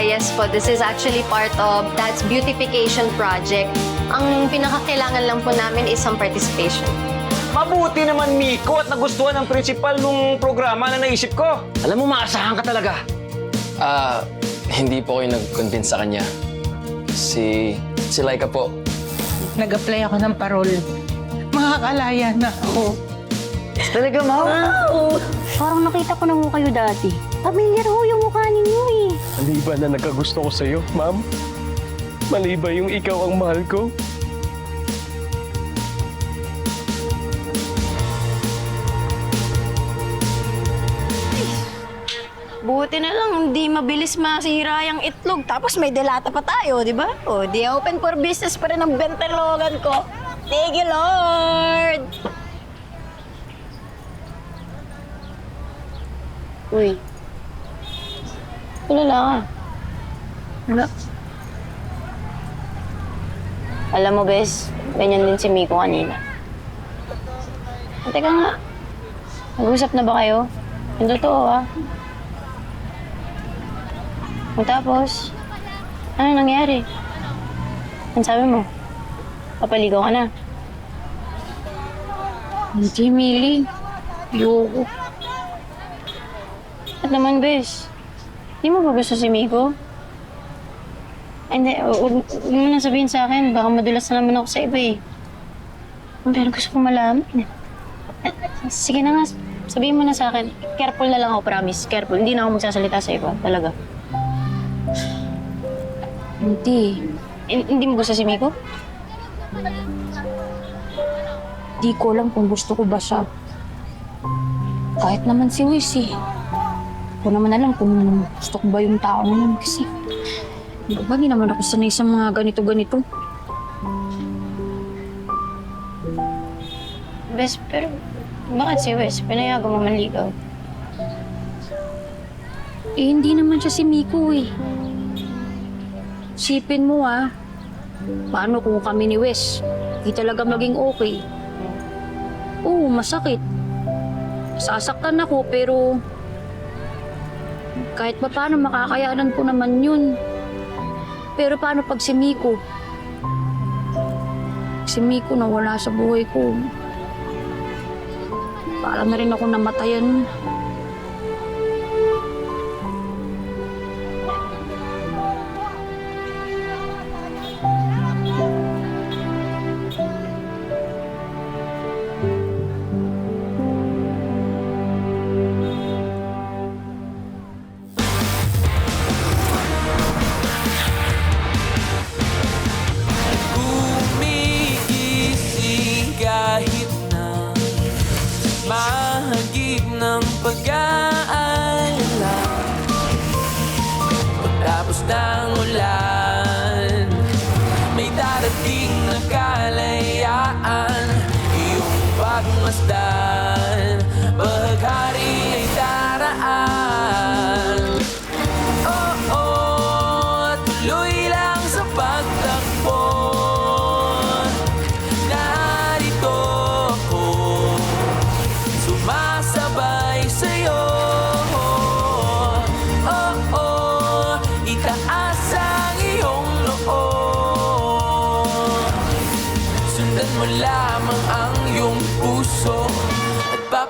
yes po. This is actually part of Dad's beautification project. Ang pinakakailangan lang po namin is some participation. Mabuti naman, Miko, at nagustuhan ng principal nung programa na naisip ko. Alam mo, maasahan ka talaga. Ah, hindi po kayo nag-convince sa kanya. Si... si Laika po. Nag-apply ako ng parol. Makakalaya na ako. Talaga, Mau? Oo. Parang nakita ko na ho kayo dati. Pamilyar ho yung mukha ninyo eh. Maliban na nagkagusto ko sa'yo, ma'am. Maliban yung ikaw ang mahal ko. Buti na lang, hindi mabilis masira yung itlog. Tapos may delata pa tayo, di ba? O, di open for business pa rin ang bentalogan ko. Thank you, Lord! Uy. Tulala ka. Wala. Alam mo, Bes, ganyan din si Miko kanina. Teka nga, nag-usap na ba kayo? Yung totoo, ah. O tapos, ano nangyari? Ano sabi mo? Papaligaw ka na? Hindi, Mili. Ayoko. At naman, Bes, di mo ba gusto si Miko? Hindi, huwag mo na sabihin sa akin. Baka madulas na naman ako sa iba eh. Pero gusto ko malaman. Sige na nga, sabihin mo na sa akin. Careful na lang ako, promise. Careful. Hindi na ako magsasalita sa iba, talaga. Hindi. Hin- Hindi mo gusto si Miko? Di ko alam kung gusto ko ba siya. Kahit naman si Wiz eh. Ko naman alam kung gusto ko ba yung tao na yun kasi di ba di naman ako sanay sa mga ganito-ganito. Bes, pero bakit si Wes? Pinayagan mo manligaw. Eh, hindi naman siya si Miko eh. Sipin mo ah. Paano kung kami ni Wes? Di talaga maging okay. Oo, masakit. Sasaktan ako pero kahit pa paano makakayanan ko naman yun. Pero paano pag si Miko? Si Miko nawala sa buhay ko. Para na rin ako namatayan.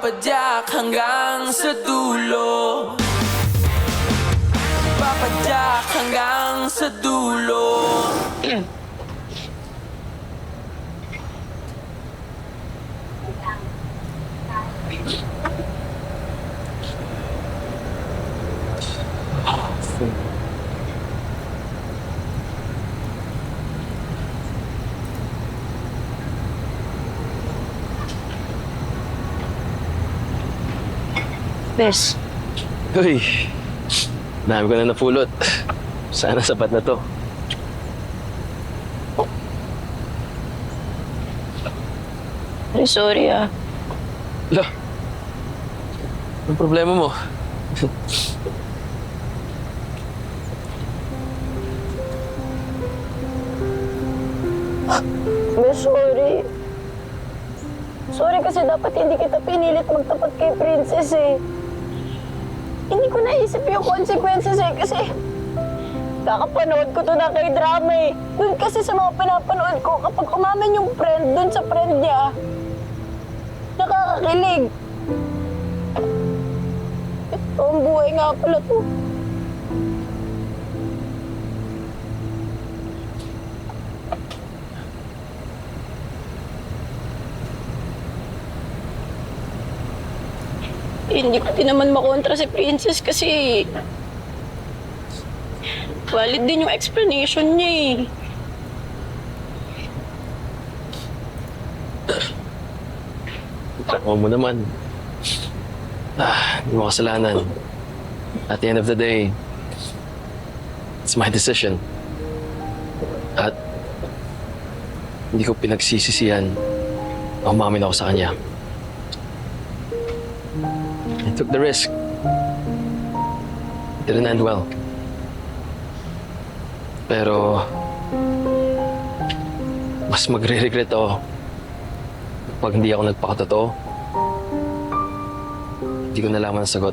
Papadyak hanggang sa dulo. Papadyak hanggang sa dulo Bes, Uy, dami ko na napulot. Sana sapat na to. Ay, sorry ah. Lo, anong problema mo? Bes, sorry. Sorry kasi dapat hindi kita pinilit magtapat kay Princess eh. Hindi ko naisip yung consequences eh kasi Kakapanood ko to na kay drama eh. Dun kasi sa mga pinapanood ko, kapag umamin yung friend dun sa friend niya, nakakakilig. Ito ang buhay nga pala to. Hindi ko din naman makontra si Princess kasi valid din yung explanation niya eh. Huwag mo naman. Ah, hindi mo kasalanan. At the end of the day, it's my decision. At hindi ko pinagsisisihan na umamin ako sa kanya. Took the risk. It didn't end well. Pero mas magre-regret ako pag hindi ako nagpakatotoo, hindi ko nalaman ang sagot.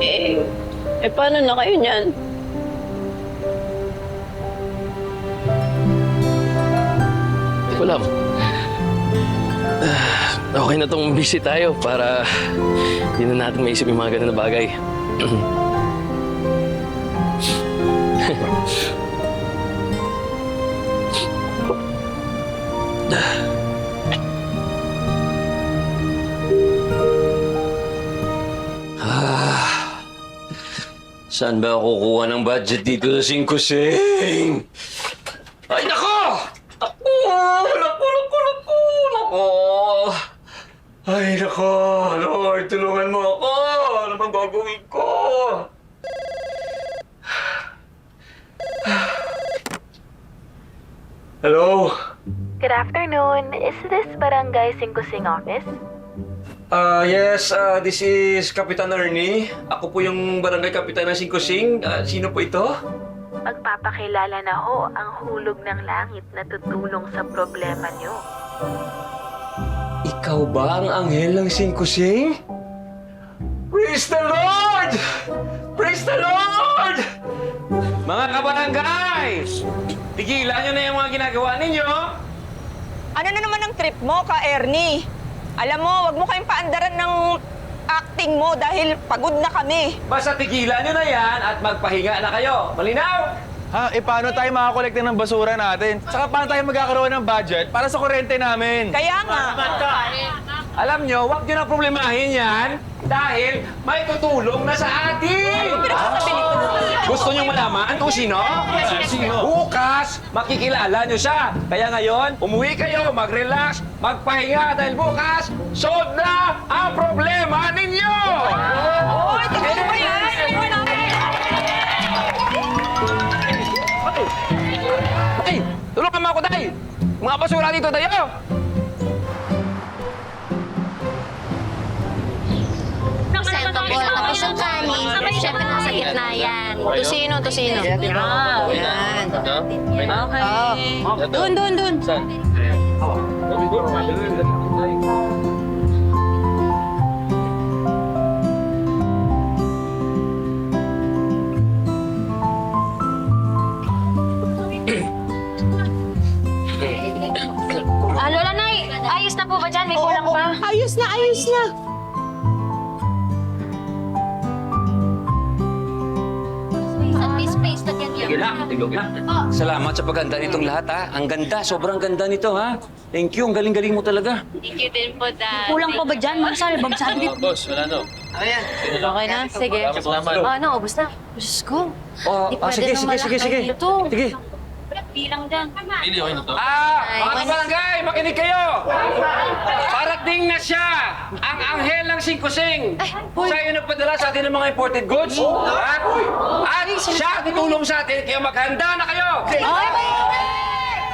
Eh, eh paano na kayo niyan? Alam. Ah, okay na tong busy tayo para hindi na natin maisip yung mga ganun na bagay. Saan ba kukuha ng budget dito sa Singkusing? Ay, nako! Ako! Nako, nako, nako, nako! Nako! Lord, tulungan mo ako! Ano bang gagawin ko? Hello? Good afternoon. Is this Barangay Singkusing office? Ah, yes, ah, this is Kapitan Ernie. Ako po yung barangay kapitan ng Singkusing. Ah, sino po ito? Magpapakilala na ho ang hulog ng langit na tutulong sa problema niyo. Ikaw ba ang anghel ng Singkusing? Praise the Lord! Praise the Lord! Mga kabarangay! Tigilan nyo na yung mga ginagawa ninyo! Ano na naman ang trip mo, ka Ernie? Alam mo, wag mo kayong paandaran ng acting mo dahil pagod na kami. Basta tigilan nyo na yan at magpahinga na kayo. Malinaw? Ha, eh paano tayo makakolekta ng basura natin? Saka paano tayo magkakaroon ng budget para sa kuryente namin? Kaya nga, Alam nyo, huwag nyo na problemahin yan dahil may tutulong na sa atin! Gusto nyo malaman kung sino? Bukas, makikilala nyo siya. Kaya ngayon, umuwi kayo, mag-relax, magpahinga dahil bukas, solve na Mga basura dito, Dayo! Sento po. Tapos yung kanin, syempre nasa gitna yan. Tusino, tusino. Yan. Doon, doon, doon. Ah, na po ba dyan? May kulang pa. Ayos na, ayos na. At least space na yan Sige lang, tigog. Salamat sa pagganda nitong lahat, ha? Ang ganda, sobrang ganda nito, ha? Thank you, ang galing-galing mo talaga. Thank you din po, Dad. Kulang pa ba dyan? Magsal, bagsabi dito. Boss, wala no. Okay na? Sige. Salamat. Oh, ano, ubus na. Diyos ko. Oh, ah, pwede sige, nang sige, sige, sige. dito. Sige. Bilang dyan. Pili okay na to. Ah, mga kabarangay, makinig kayo! Parating na siya, ang anghel ng Singkusing. Siya yung nagpadala sa atin ng mga imported goods. Ha? At siya tutulong sa atin, kaya maghanda na kayo!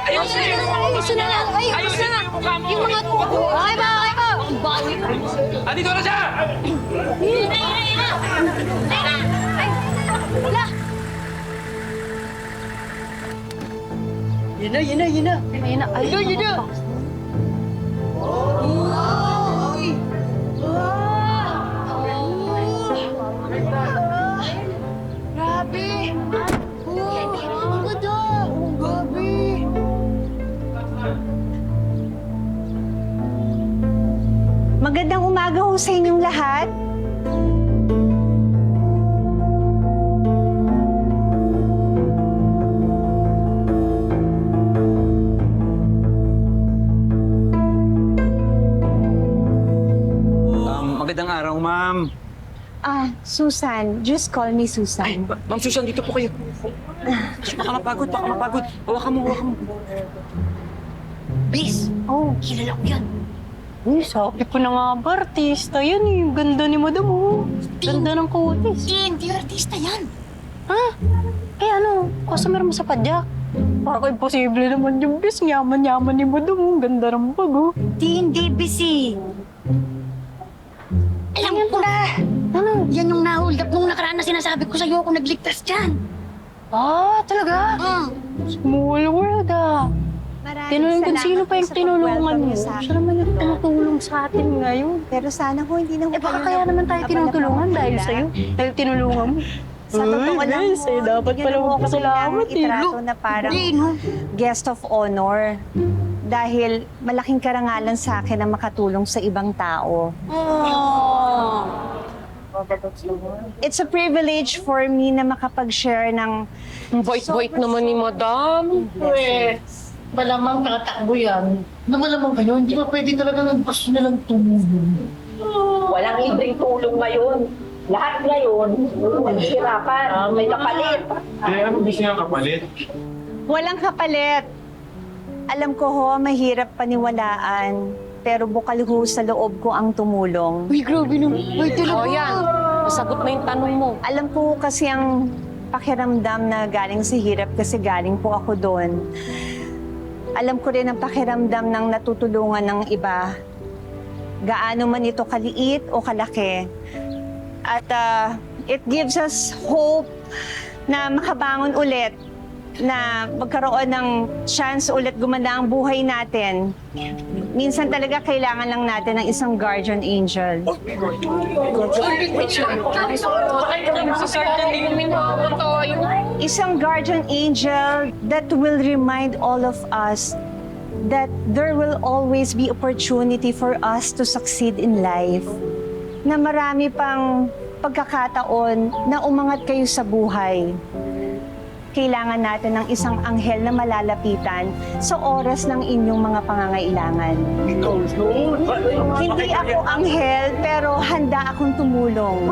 Ayusin niyo! Ayusin na lang. Ayusin Ayusin na. yung mukha mo! Yung mga... Okay ba? Okay ba? Ang bawi. Andito na siya! Wala. Yun na, yun na, yun na. Ayun na, ayun na. Yun na, Oh, ang ganda! Ang! Magandang umaga ho sa inyong lahat. Susan. Just call me Susan. Ma'am Susan, dito po kayo. Baka mapagod, baka mapagod. Hawakan mo, hawakan mo. Please. Oh, Kilala ko yan. Uy, sabi ko na nga ba, artista yan eh. Ganda ni madam oh. Ganda ng kutis. Hindi, hindi artista yan. Ha? Eh ano, customer mo sa padyak? Baka imposible naman yung bis. Yaman-yaman ni madam oh. Ganda ng bag oh. Hindi, hindi, busy. Alam ko na. Nakaraan na sinasabi ko sa'yo kung nagligtas dyan. Ah, talaga? Mm. Small world ah. maraming Tinulungan kung salamat sino pa yung tinulungan mo. Siya naman yung tumutulong sa atin ngayon. Pero sana ho, hindi na ho Eh baka kayo kaya naman tayo tinutulungan dahil sa'yo. Dahil tinulungan mo. Sa totoo Uy, lang guys, ho, eh, dapat yun pala ho ako magpasalamat kailangang eh. itrato na parang Hindi, no? guest of honor. Dahil malaking karangalan sa akin na makatulong sa ibang tao. It's a privilege for me na makapag-share ng Bait-bait naman ni madam. Eh, malamang nakatakbo yan. Na malamang kayo, hindi ba pwede talaga nagpaso na lang tumulong? Walang libreng tulong ngayon. Lahat ngayon, naghihirapan, may kapalit. Eh, ano gusto niya kapalit? Walang kapalit. Alam ko ho, mahirap paniwalaan. Pero bukal ho sa loob ko ang tumulong. Uy, grabe naman. Uy, talaga. Oh, yan. Nasagot na yung tanong mo. Alam ko kasi ang pakiramdam na galing sa hirap kasi galing po ako doon. Alam ko rin ang pakiramdam ng natutulungan ng iba. Gaano man ito kaliit o kalaki. At ah, it gives us hope na makabangon ulit na magkaroon ng chance ulit gumanda ang buhay natin. Minsan talaga kailangan lang natin ng isang guardian angel. Isang guardian angel that will remind all of us that there will always be opportunity for us to succeed in life. Na marami pang pagkakataon na umangat kayo sa buhay. Kailangan natin ng isang anghel na malalapitan sa oras ng inyong mga pangangailangan. Hindi ako anghel, pero handa akong tumulong.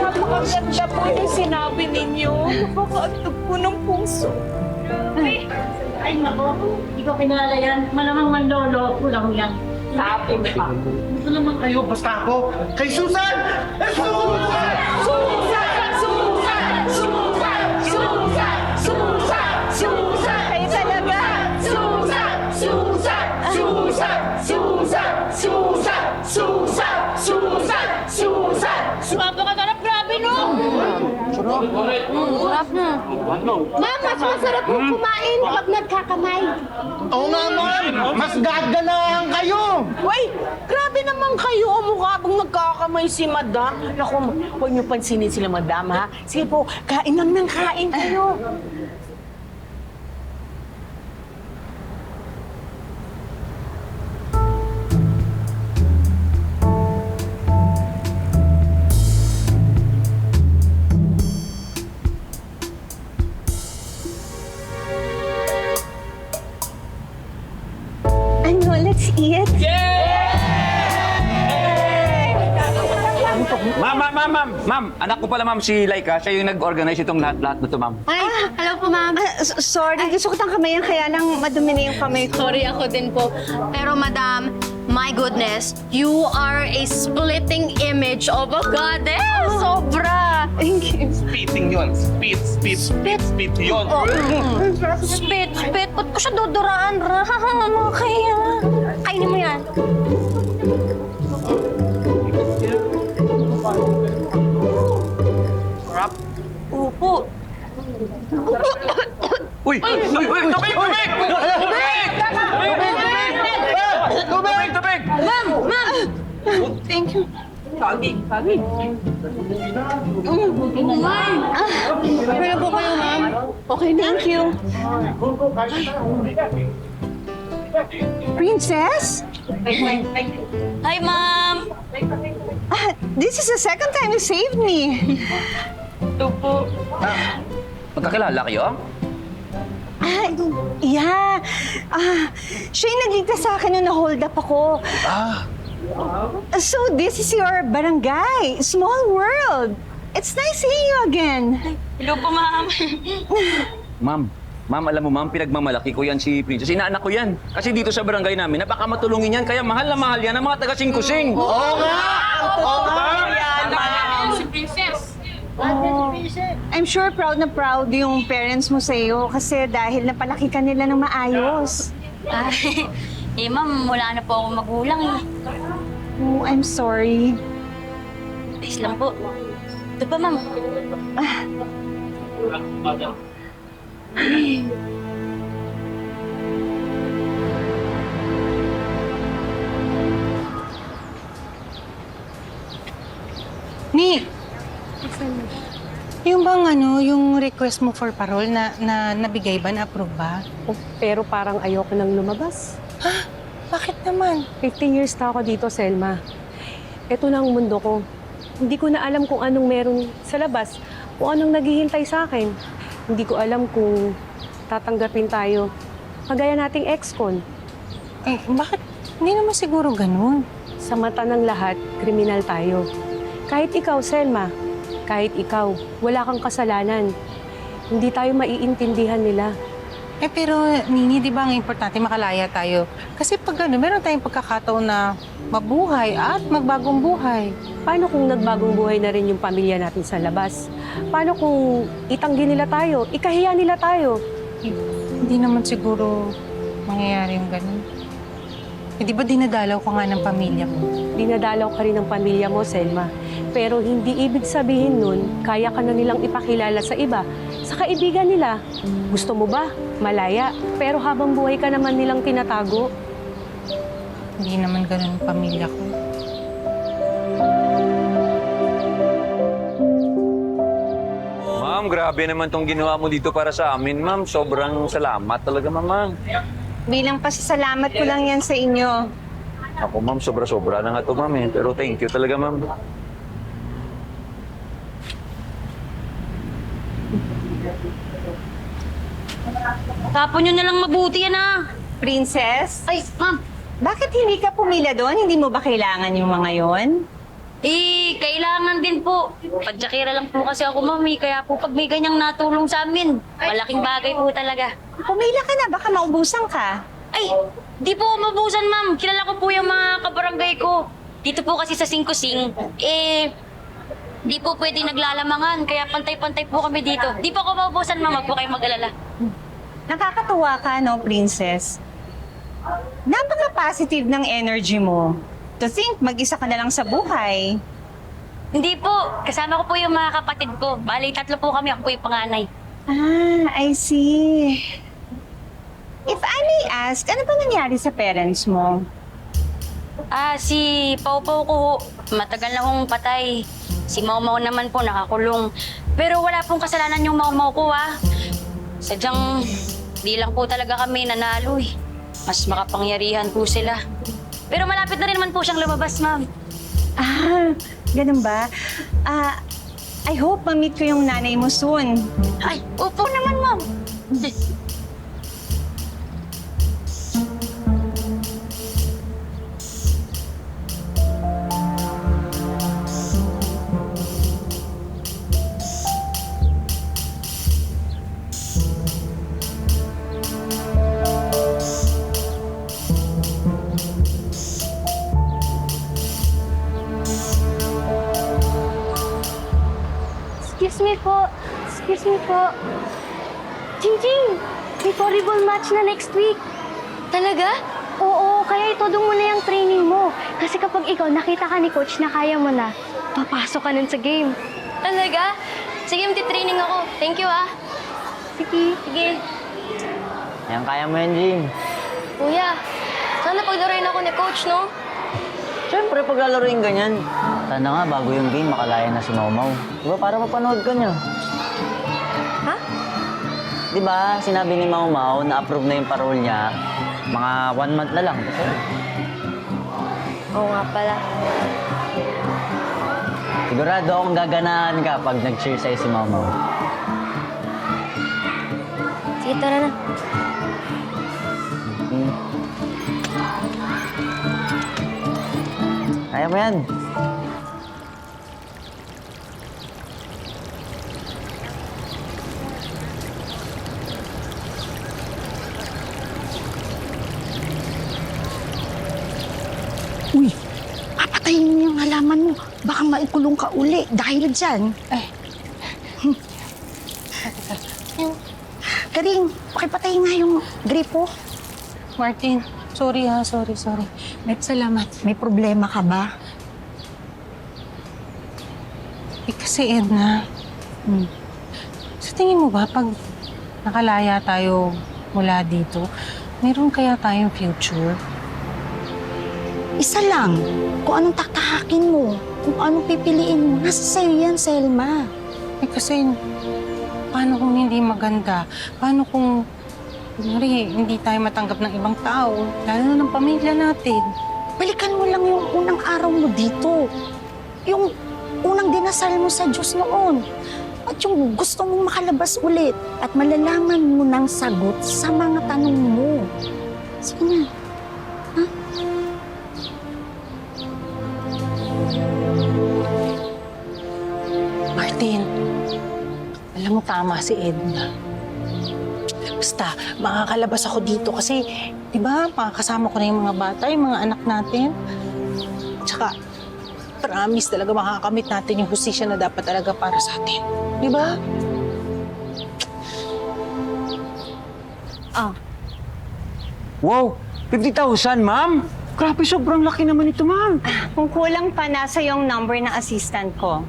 Napakaganda po yung sinabi ninyo. Napakaantog po ng puso. Ay, nako. Hindi ko pinala yan. Malamang manlolo ko lang yan. Mo pa. Ito naman kayo, basta ako. Kay Susan! Susan! Kayo Ma'am, mas masarap po kumain pag nagkakamay. Oo nga, ma'am! Mas gaganahan kayo! Uy, grabe naman kayo. O mukha bang nagkakamay si madam. Naku, huwag niyo pansinin sila madam, ha? Sige po, kain lang ng kain kayo. Anak ko pala ma'am si Laika. Siya yung nag-organize itong lahat-lahat na to, ma'am. Ay, hello po ma'am. Ah, s- sorry, gusto ko tang kamayan kaya lang madumi na yung kamay ko. Sorry ako din po. Pero madam, my goodness, you are a splitting image of a goddess. Sobra. Thank you. Spitting yun. Spit, spit, spit, spit yun. Oh. Spit, spit. Ba't ko siya duduraan? Ano kaya? Kainin mo yan. Uy! Uy! Uy! Tubig! Tubig! Tubig! Tubig! Tubig! Tubig! Ma'am, ma'am. Thank you. Pero po kayo, ma'am. Okay, thank you. Princess? Hi, ma'am! Ah, this is the second time you saved me. Magkakilala kayo? Ah, yeah. Ah, siya yung nagligtas sa akin nung na-hold up ako. Ah, So, this is your barangay. Small world. It's nice seeing you again. Hello po, ma'am. ma'am. Ma'am, alam mo ma'am, pinagmamalaki ko yan si Princess. Inaanak ko yan. Kasi dito sa barangay namin, napaka matulungin yan. Kaya mahal na mahal yan ang mga taga Singkusing. Oo nga! Oo nga! I'm sure proud na proud yung parents mo sa iyo kasi dahil napalaki ka nila ng maayos. eh, ma'am, wala na po akong magulang eh. Oh, I'm sorry. Please lang po. Ito pa, ma'am. Ni, yung bang ano, yung request mo for parole na, na nabigay ba, na-approve ba? Pero parang ayoko nang lumabas. Bakit naman? 15 years na ako dito, Selma. Ito na ang mundo ko. Hindi ko na alam kung anong meron sa labas, kung anong naghihintay sa akin. Hindi ko alam kung tatanggapin tayo. Kagaya nating ex-con. Eh, bakit? Hindi naman siguro ganun. Sa mata ng lahat, kriminal tayo. Kahit ikaw, Selma, kahit ikaw, wala kang kasalanan. Hindi tayo maiintindihan nila. Eh, pero Nini, di ba ang importante makalaya tayo? Kasi pag ano, meron tayong pagkakataon na mabuhay at magbagong buhay. Paano kung nagbagong buhay na rin yung pamilya natin sa labas? Paano kung itanggi nila tayo, ikahiya nila tayo? Eh, hindi naman siguro mangyayari yung ganun. Eh, di ba dinadalaw ko nga ng pamilya mo? Dinadalaw ka rin ng pamilya mo, Selma. Pero hindi ibig sabihin nun, kaya ka na nilang ipakilala sa iba. Sa kaibigan nila, gusto mo ba? Malaya. Pero habang buhay ka naman nilang tinatago. Hindi naman ganun ang pamilya ko. Ma'am, grabe naman tong ginawa mo dito para sa amin, ma'am. Sobrang salamat talaga, ma'am. Bilang pasasalamat ko lang yan sa inyo. Ako, ma'am, sobra-sobra na nga to, ma'am. Eh. Pero thank you talaga, ma'am. Tapon nyo na lang mabuti yan ah. Princess, Ay, ma'am. bakit hindi ka pumila doon? Hindi mo ba kailangan yung mga yon? Eh, kailangan din po. Padyakira lang po kasi ako, mami. Kaya po pag may ganyang natulong sa amin, malaking bagay po talaga. Pumila ka na, baka maubusan ka. Ay, di po mabusan, ma'am. Kilala ko po yung mga kabarangay ko. Dito po kasi sa Singkusing, eh, di po pwede naglalamangan. Kaya pantay-pantay po kami dito. Di po ako mabusan, ma'am. Huwag po kayong mag-alala. Nakakatuwa ka, no, princess? Napaka-positive ng energy mo. To think, mag-isa ka na lang sa buhay. Hindi po. Kasama ko po yung mga kapatid ko. Bali, tatlo po kami. Ako po yung panganay. Ah, I see. If I may ask, ano ba nangyari sa parents mo? Ah, si Pau Pau ko, matagal na hong patay. Si Mau Mau naman po nakakulong. Pero wala pong kasalanan yung Mau Mau ko, ah. Sadyang, di lang po talaga kami nanalo, eh. Mas makapangyarihan po sila. Pero malapit na rin naman po siyang lumabas, ma'am. Ah, ganun ba? Ah, I hope ma-meet ko yung nanay mo soon. Ay, opo naman, ma'am. next week. Talaga? Oo, kaya itodong mo na yung training mo. Kasi kapag ikaw nakita ka ni coach na kaya mo na, papasok ka nun sa game. Talaga? Sige, training ako. Thank you, ah. Sige. Sige. Yan, kaya mo yan, Jing. Kuya, sana paglaruin ako ni coach, no? Siyempre, pag lalaroin ganyan, Sana nga, bago yung game, makalaya na si Mau Mau. Di ba, para mapanood ka niya. Di ba, sinabi ni Mau Mau na approve na yung parole niya, mga one month na lang. Kasi, Oo nga pala. sigurado akong gaganahan ka pag nag-cheer sa'yo si Mau Mau. Sige, tara na. Hmm. Kaya mo yan. Uy, papatayin mo yung halaman mo. Baka maikulong ka uli dahil dyan. Eh. Karing, pakipatayin nga yung gripo. Martin, sorry ha, sorry, sorry. Met, salamat. May problema ka ba? Eh, kasi Edna, hmm, sa tingin mo ba pag nakalaya tayo mula dito, meron kaya tayong future? Isa lang. Kung anong tatahakin mo, kung anong pipiliin mo, nasa sa'yo yan, Selma. Eh kasi, paano kung hindi maganda? Paano kung, kunwari, hindi tayo matanggap ng ibang tao, lalo na ng pamilya natin? Balikan mo lang yung unang araw mo dito. Yung unang dinasal mo sa Diyos noon. At yung gusto mong makalabas ulit at malalaman mo ng sagot sa mga tanong mo. Sige na. Alam mo tama si Edna. Basta, makakalabas ako dito kasi, di ba, makakasama ko na yung mga bata, yung mga anak natin. Tsaka, promise talaga makakamit natin yung hustisya na dapat talaga para sa atin. Di ba? Oh, Wow! 50,000, ma'am? Grabe, sobrang laki naman ito, ma'am. kung kulang pa, nasa yung number ng assistant ko.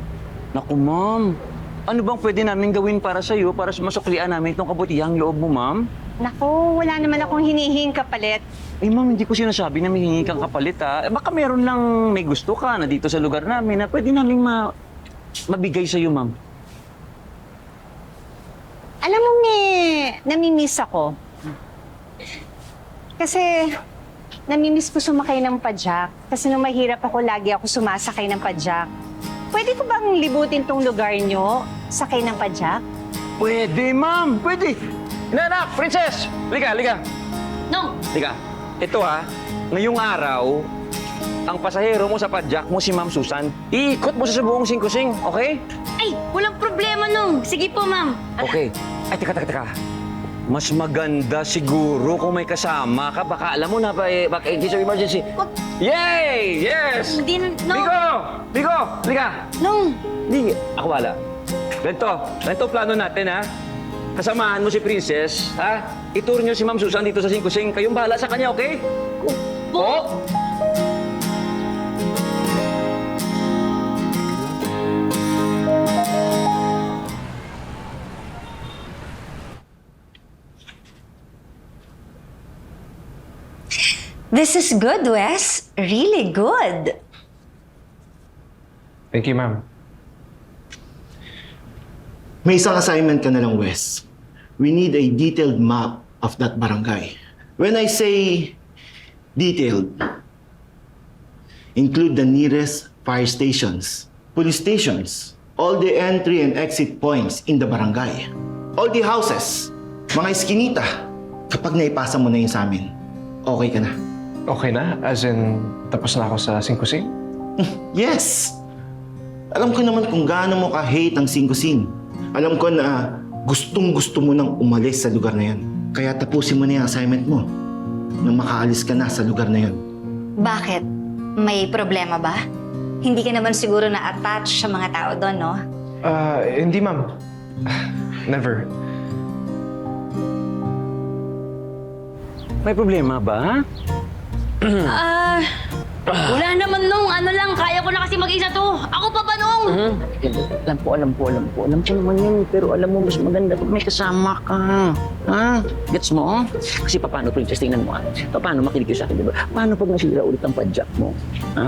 Naku, ma'am. Ano bang pwede namin gawin para sa'yo para masuklian namin itong kabutihang loob mo, ma'am? Naku, wala naman akong hinihing kapalit. Eh, ma'am, hindi ko sinasabi na may hingi kang kapalit, ha? Eh, baka meron lang may gusto ka na dito sa lugar namin na pwede namin ma mabigay sa'yo, ma'am. Alam mo, may namimiss ako. Kasi namimiss ko sumakay ng padyak. Kasi nung mahirap ako, lagi ako sumasakay ng padyak. Pwede ko bang libutin tong lugar nyo? Sakay ng padyak? Pwede, ma'am. Pwede. Inanak, princess! Liga, liga. No! Liga. Ito, ha. Ngayong araw, ang pasahero mo sa padyak mo si Ma'am Susan. Iikot mo sa buong singkusing, okay? Ay, walang problema nung. Sige po, ma'am. Okay. Ay, teka, teka, teka. Mas maganda siguro kung may kasama ka. Baka alam mo na ba, eh, baka in case of emergency. Yay! Yes! Hindi, na- no. Bigo! Bigo! Liga! No. Hindi. Ako wala. Ganito. Ganito plano natin, ha? Kasamahan mo si Princess, ha? Ituro niyo si Ma'am Susan dito sa Singkusing. Kayong bahala sa kanya, okay? Po! This is good, Wes. Really good. Thank you, ma'am. May isang assignment ka na lang, Wes. We need a detailed map of that barangay. When I say detailed, include the nearest fire stations, police stations, all the entry and exit points in the barangay, all the houses, mga eskinita. Kapag naipasa mo na yun sa amin, okay ka na. Okay na? As in, tapos na ako sa Singkusing? Yes! Alam ko naman kung gaano mo ka-hate ang singkusing. Alam ko na gustong gusto mo nang umalis sa lugar na yan. Kaya tapusin mo na yung assignment mo nang makaalis ka na sa lugar na yan. Bakit? May problema ba? Hindi ka naman siguro na-attach sa mga tao doon, no? Ah, hindi, ma'am. Never. May problema ba? Ah, wala naman nung. Ano lang, kaya ko na kasi mag-isa to. Ako pa ba nung? Alam po, alam po, alam po. Alam ko naman yun. Pero alam mo, mas maganda pag may kasama ka. Ha? Gets mo? Kasi paano, princess, tingnan mo. ah. Paano makinig sa akin, di ba? Paano pag nasira ulit ang padjak mo? Ha?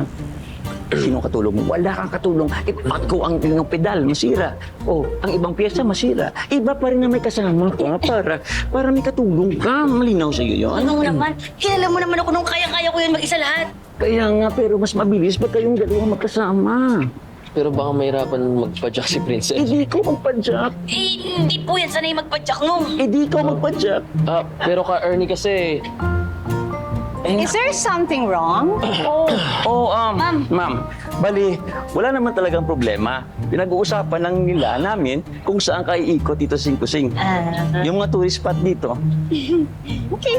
Sino katulong mo? Wala kang katulong. Eh, bakit ko ang yung pedal masira? O, ang ibang pyesa masira. Iba pa rin na may kasama ka para, para may katulong ka. Malinaw sa iyo yun. Ano naman? Kilala mo naman ako nung kaya-kaya ko yun mag-isa lahat. Kaya nga, pero mas mabilis pag kayong dalawa magkasama. Pero baka mahirapan magpa-jack si Princess. Eh, di ko magpa-jack. Eh, hindi po yan sanay magpadyak nung. Eh, di ko magpa-jack. Ah, pero ka Ernie kasi, Is there something wrong? Oo, um, ma'am. Bali, wala naman talagang problema. Pinag-uusapan lang nila namin kung saan kayo ikot dito sa Singkusing. Yung mga tourist spot dito. okay.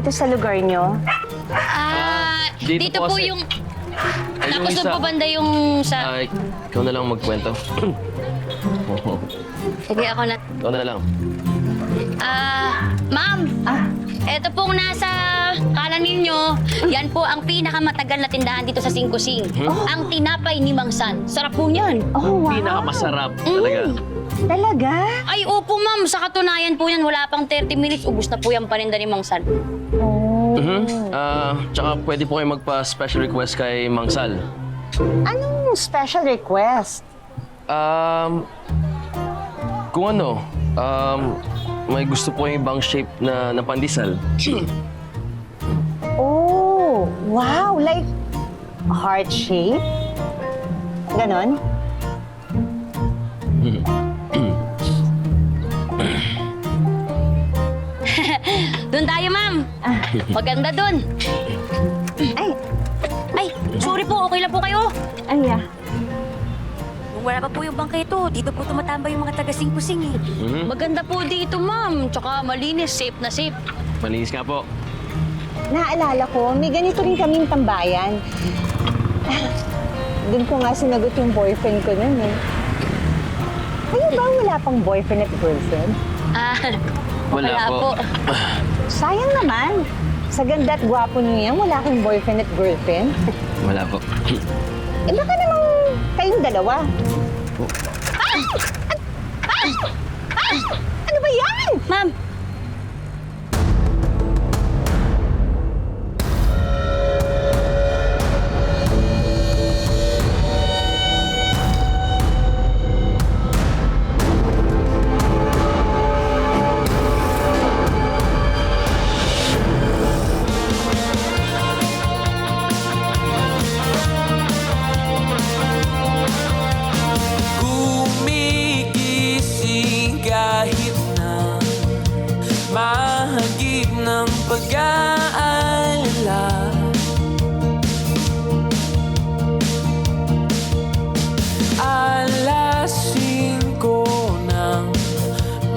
Dito sa lugar nyo. Ah, Dito dito, po po kasi- yung... Ay, yung Tapos doon isa. po banda yung sa... ay, ikaw na lang magkwento. Sige, ako na. ikaw na lang. Ah, ma'am. Ito pong nasa kanan ninyo, yan po ang pinakamatagal na tindahan dito sa Singkusing. Hmm? Ang tinapay ni Mang San. Sarap po niyan. Oh, Pinakamasarap Mm. Talaga. Ay, opo ma'am. Sa katunayan po yan, wala pang 30 minutes. Ubus na po yung paninda ni Mang San. Mhm. Ah, tsaka pwede po kayo magpa-special request kay Mang Sal. Anong special request? Um, kung ano, um, may gusto po yung ibang shape na, na pandesal. Oh, wow! Like heart shape? Ganon? Doon tayo, ma'am. Maganda doon. Ay! Ay, sorry po. Okay lang po kayo. Ay, ah. Kung wala pa po yung bangkito, dito po tumatambay yung mga taga-singkusing eh. Mhm. Maganda po dito, ma'am. Tsaka malinis, safe na safe. Malinis nga po. Naalala ko, may ganito rin kaming tambayan. Doon ko nga sinagot yung boyfriend ko nun eh. Kayo ba wala pang boyfriend at girlfriend? Ah, Wala, po. Sayang naman. Sa ganda at gwapo niyo yan, wala kang boyfriend at girlfriend. Wala po. Eh baka namang kayong dalawa. Ah! Ah! Ah! Ano ba yan? Ma'am,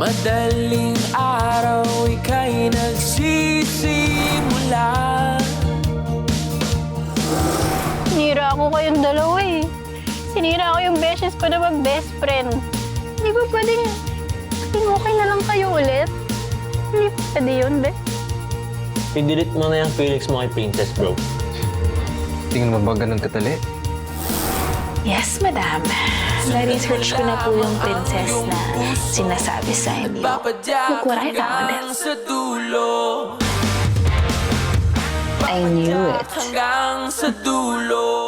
madaling araw Ika'y nagsisimula sinira ako kayong dalawa eh. Sinira ko yung beses ko na mag-best friend. Hindi ba pwedeng maging okay na lang kayo ulit? Hindi pwede yun, be. I-delete mo na yung feelings mo kay Princess, bro. Tingin mo ba ganun katali? Yes, madam. Na-research ko na po yung princess na sinasabi sa inyo. Found. hanggang sa dulo I knew it. Hanggang sa dulo